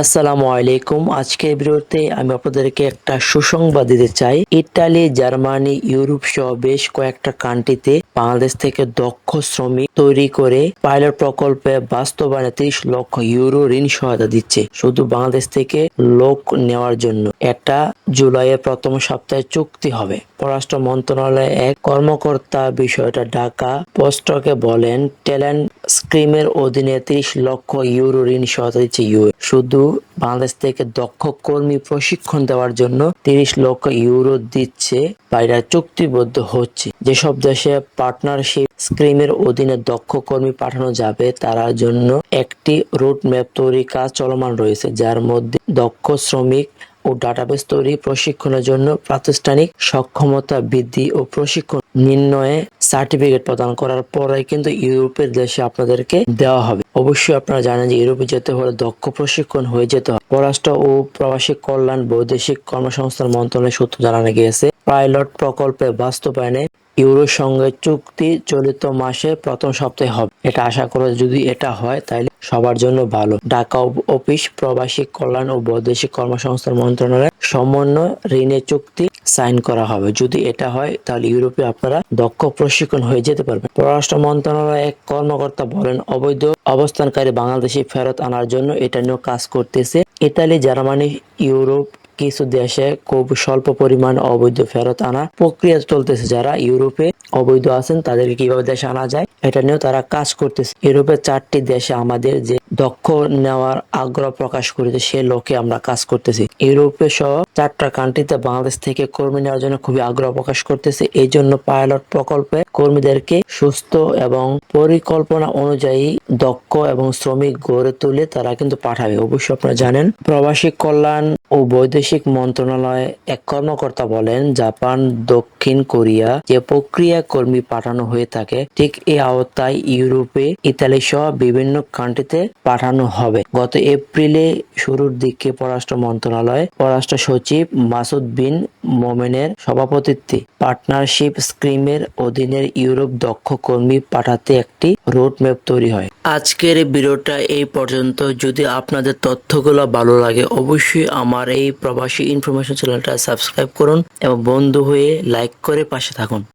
আসসালামু আলাইকুম। আজকের ভিডিওতে আমি আপনাদেরকে একটা সুসংবাদ দিতে চাই। ইটালি, জার্মানি, ইউরোপ সহ বেশ কয়েকটা কান্ট্রিতে বাংলাদেশ থেকে দক্ষ শ্রমিক তৈরি করে পাইলট প্রকল্পে বাস্তবায়নে ত্রিশ লক্ষ ইউরো ঋণ সহায়তা দিচ্ছে। শুধু বাংলাদেশ থেকে লোক নেওয়ার জন্য। এটা জুলাইয়ের প্রথম সপ্তাহে চুক্তি হবে। পররাষ্ট্র মন্ত্রণালয়ের এক কর্মকর্তা বিষয়টা ঢাকা পোস্টকে বলেন, ট্যালেন্ট স্ক্রিমের অধীনে ত্রিশ লক্ষ ইউরো ঋণ সহায়তা দিচ্ছে ইউ শুধু বাংলাদেশ থেকে দক্ষ কর্মী প্রশিক্ষণ দেওয়ার জন্য তিরিশ লক্ষ ইউরো দিচ্ছে বাইরে চুক্তিবদ্ধ হচ্ছে। যেসব দেশে পার্টনারশিপ স্ক্রিমের অধীনে দক্ষ কর্মী পাঠানো যাবে, তার জন্য একটি রুট ম্যাপ তৈরি কাজ চলমান রয়েছে, যার মধ্যে দক্ষ শ্রমিক ও ডাটাবেস তৈরি প্রশিক্ষণের জন্য প্রাতিষ্ঠানিক সক্ষমতা বৃদ্ধি ও প্রশিক্ষণ নির্ণয়ে সার্টিফিকেট প্রদান করার পরে কিন্তু ইউরোপের দেশে আপনাদেরকে দেওয়া হবে। অবশ্যই আপনারা জানেন যে ইউরোপে যেতে হলে দক্ষ প্রশিক্ষণ হয়ে যেতে হবে পররাষ্ট্র ও প্রবাসী কল্যাণ বৈদেশিক কর্মসংস্থান মন্ত্রণালয় সূত্র জানানো গিয়েছে পাইলট প্রকল্পে বাস্তবায়নে ইউরোর সঙ্গে চুক্তি চলিত মাসে প্রথম সপ্তাহে হবে। এটা আশা করে যদি এটা হয় তাহলে সবার জন্য ভালো। ঢাকা অফিস, প্রবাসী কল্যাণ ও বৈদেশিক কর্মসংস্থান মন্ত্রণালয় সমন্বয় ঋণের চুক্তি সাইন করা হবে। যদি এটা হয়, তাহলে ইউরোপে আপনারা দক্ষ প্রশিক্ষণ হয়ে যেতে পারবেন। পররাষ্ট্র মন্ত্রণালয়ের এক কর্মকর্তা বলেন, অবৈধ অবস্থানকারী বাংলাদেশি ফেরত আনার জন্য এটা নিয়েও কাজ করতেছে ইতালি, জার্মানি, ইউরোপ কিছু দেশে খুব স্বল্প পরিমাণ অবৈধ ফেরত আনা প্রক্রিয়া চলতেছে। যারা ইউরোপে অবৈধ আছেন, তাদেরকে কীভাবে দেশে আনা যায়, এটা নিয়েও তারা কাজ করতেছে। ইউরোপের চারটি দেশে আমাদের যে দক্ষ নেওয়ার আগ্রহ প্রকাশ করেছে, সে লোকে আমরা কাজ করতেছি। ইউরোপে সহ চারটা কান্ট্রিতে বাংলাদেশ থেকে কর্মী নেওয়ার জন্য খুবই আগ্রহ প্রকাশ করতেছে। এই জন্য পাইলট প্রকল্পে কর্মীদেরকে সুস্থ এবং পরিকল্পনা অনুযায়ী দক্ষ এবং শ্রমিক গড়ে তুলে তারা কিন্তু পাঠাবে। অবশ্যই আপনারা জানেন, প্রবাসী কল্যাণ ও বৈদেশিক মন্ত্রণালয় এক কর্মকর্তা বলেন জাপান দক্ষিণ কোরিয়া যে প্রক্রিয়া কর্মী পাঠানো হয়ে থাকে, ঠিক এই আওতায় ইউরোপে ইতালি সহ বিভিন্ন কান্ট্রিতে পাঠানো হবে। গত এপ্রিলে শুরুর দিকে পররাষ্ট্র মন্ত্রণালয়, পররাষ্ট্র সচিব মাসুদ বিন মোমেনের সভাপতিত্বে পার্টনারশিপ স্ক্রিমের অধীনে ইউরোপ দক্ষ কর্মী পাঠাতে একটি রোড ম্যাপ তৈরি হয়। আজকের ভিডিওটা এই পর্যন্ত। যদি আপনাদের তথ্যগুলো ভালো লাগে, অবশ্যই আমার এই প্রবাসী ইনফরমেশন চ্যানেলটা সাবস্ক্রাইব করুন এবং বন্ধু হয়ে লাইক করে পাশে থাকুন।